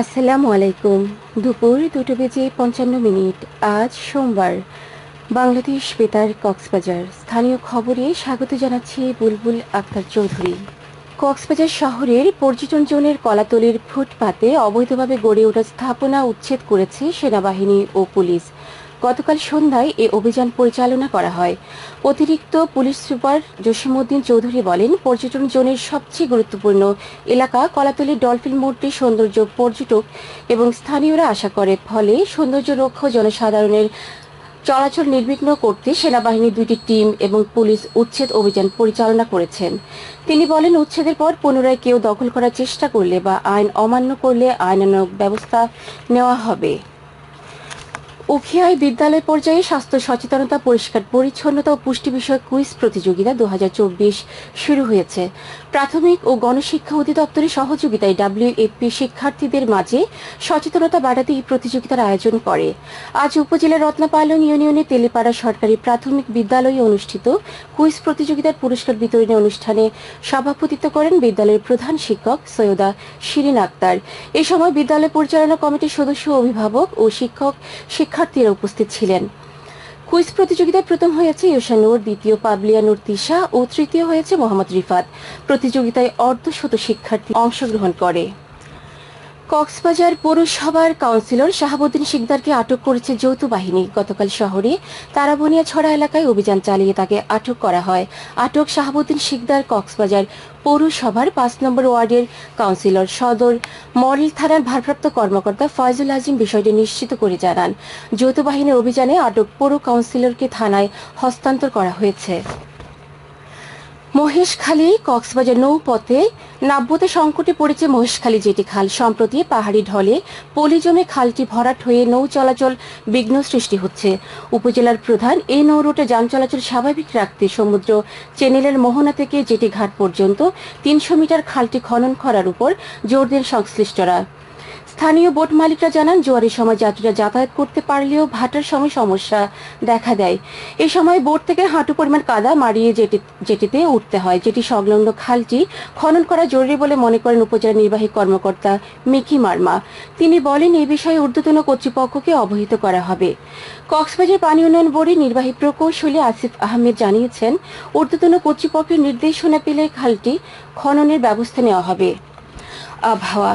আসসালামু আলাইকুম দুপুর দুটো বেজে পঞ্চান্ন মিনিট। আজ সোমবার। বাংলাদেশ বেতার কক্সবাজার। স্থানীয় খবরে স্বাগত জানাচ্ছি বুলবুল আক্তার চৌধুরী। কক্সবাজার শহরের পর্যটন জোনের কলাতলির ফুটপাতে অবৈধভাবে গড়ে ওঠা স্থাপনা উচ্ছেদ করেছে সেনাবাহিনী ও পুলিশ। গতকাল সন্ধ্যায় এ অভিযান পরিচালনা করা হয়। অতিরিক্ত পুলিশ সুপার জসিমউদ্দিন চৌধুরী বলেন, পর্যটন জোনের সবচেয়ে গুরুত্বপূর্ণ এলাকা কলাতলি ডলফিন মোড়টি সৌন্দর্য পর্যটক এবং স্থানীয়রা আশা করে, ফলে সৌন্দর্য রক্ষা জনসাধারণের চলাচল নির্বিঘ্ন করতে সেনাবাহিনীর দুটি টিম এবং পুলিশ উচ্ছেদ অভিযান পরিচালনা করেছেন। তিনি বলেন, উচ্ছেদের পর পুনরায় কেউ দখল করার চেষ্টা করলে বা আইন অমান্য করলে আইনানুগ ব্যবস্থা নেওয়া হবে। উখিয়ায় বিদ্যালয় পর্যায়ে স্বাস্থ্য সচেতনতা, পরিষ্কার পরিচ্ছন্নতা ও পুষ্টি বিষয়ক কুইজ প্রতিযোগিতা দু শুরু হয়েছে। প্রাথমিক ও গণশিক্ষা অধিদপ্তরের সহযোগিতায় ডাব্লিউএফপি শিক্ষার্থীদের মাঝে সচেতনতা বাড়াতে এই প্রতিযোগিতার আয়োজন করে। আজ উপজেলার রত্নাপালং ইউনিয়নে তেলেপাড়া সরকারি প্রাথমিক বিদ্যালয়ে অনুষ্ঠিত কুইজ প্রতিযোগিতার পুরস্কার বিতরণী অনুষ্ঠানে সভাপতিত্ব করেন বিদ্যালয়ের প্রধান শিক্ষক সৈয়দা শিরিন আক্তার। এ সময় বিদ্যালয় পরিচালনা কমিটির সদস্য, অভিভাবক ও শিক্ষক শিক্ষার্থীরা উপস্থিত ছিলেন। কুইজ প্রতিযোগিতায় প্রথম হয়েছে ইউশানুর দ্বিতীয় পাবলিয়া নূর তিশা ও তৃতীয় হয়েছে মোহাম্মদ রিফাত। প্রতিযোগিতায় অর্ধশত শিক্ষার্থী অংশগ্রহণ করে। কক্সবাজার পৌরসভার কাউন্সিলর শাহাবুদ্দিন শিকদারকে আটক করেছে যৌথ বাহিনী। গতকাল শহরে তারাবনিয়া ছড়া এলাকায় অভিযান চালিয়ে তাকে আটক করা হয়। আটক শাহাবুদ্দিন শিকদার কক্সবাজার পৌরসভার পাঁচ নম্বর ওয়ার্ডের কাউন্সিলর সদর মডেল থানার ভারপ্রাপ্ত কর্মকর্তা ফয়জুল আজিম বিষয়টি নিশ্চিত করে জানান। যৌথ বাহিনীর অভিযানে আটক পৌর কাউন্সিলরকে থানায় হস্তান্তর করা হয়েছে। মহেশখালী কক্সবাজার নৌপথে নাব্যতা সংকটে পড়েছে মহেশখালী জেটি খাল। সম্প্রতি পাহাড়ি ঢলে পলি জমে খালটি ভরাট হয়ে নৌ চলাচল বিঘ্ন সৃষ্টি হচ্ছে। উপজেলার প্রধান এই নৌ রুটে যান চলাচল স্বাভাবিক রাখতে সমুদ্র চ্যানেলের মোহনা থেকে জেটি ঘাট পর্যন্ত তিনশো মিটার খালটি খনন করার উপর জোর দেন সংশ্লিষ্টরা। স্থানীয় বোট মালিকরা জানান জোয়ারের সময় যাত্রীরা যাতায়াত করতে পারলেও ভাটার সময় সমস্যা দেখা দেয়। এ সময় বোট থেকে হাঁটু পরিমাণ কাদা মারিয়ে জেটি জেটিতে উঠতে হয়, যেটি সংলগ্ন খালটি খনন করা জরুরি বলে মনে করেন উপজেলা নির্বাহী কর্মকর্তা মিকি মার্মা। তিনি বলেন এই বিষয়ে ঊর্ধ্বতন কর্তৃপক্ষকে অবহিত করা হবে। কক্সবাজার পানি উন্নয়ন বোর্ডের নির্বাহী প্রকৌশলী আসিফ আহমেদ জানিয়েছেন, ঊর্ধ্বতন কর্তৃপক্ষের নির্দেশনা পেলে খালটি খননের ব্যবস্থা নেওয়া হবে। আবহাওয়া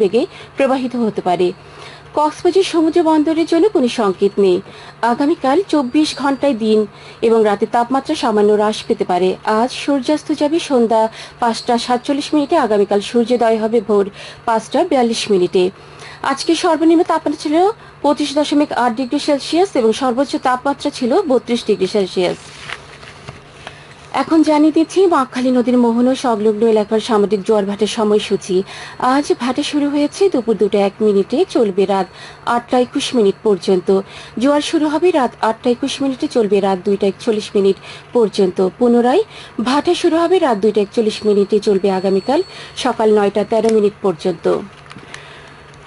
বেগে প্রবাহিত হতে পারে। কক্সবাজার সমুদ্র বন্দরের জন্য কোনো সংকেত নেই। আগামীকাল চব্বিশ ঘন্টায় দিন এবং রাতে তাপমাত্রা সামান্য হ্রাস পেতে পারে। আজ সূর্যাস্ত যাবে সন্ধ্যা পাঁচটা সাতচল্লিশ মিনিটে, আগামীকাল সূর্যোদয় হবে ভোর পাঁচটা বিয়াল্লিশ মিনিটে। আজকে সর্বনিম্ন তাপমাত্রা ছিল পঁচিশ দশমিক আট ডিগ্রি সেলসিয়াস এবং সর্বোচ্চ তাপমাত্রা ছিল বত্রিশ ডিগ্রি সেলসিয়াস। এখন জানিয়ে দিচ্ছি, বাঁকখালী নদীর মোহনা সংলগ্ন এলাকার সামুদ্রিক জোয়ার ভাটার সময়সূচি। আজ ভাটা শুরু হয়েছে, দুপুর দুটো এক মিনিটে চলবে রাত আটটা একুশ মিনিট পর্যন্ত। জোয়ার শুরু হবে রাত আটটা একুশ মিনিটে, চলবে রাত দুইটা একচল্লিশ মিনিট পর্যন্ত। পুনরায় ভাটা শুরু হবে রাত দুইটা একচল্লিশ মিনিটে, চলবে আগামীকাল সকাল নয়টা তেরো মিনিট পর্যন্ত।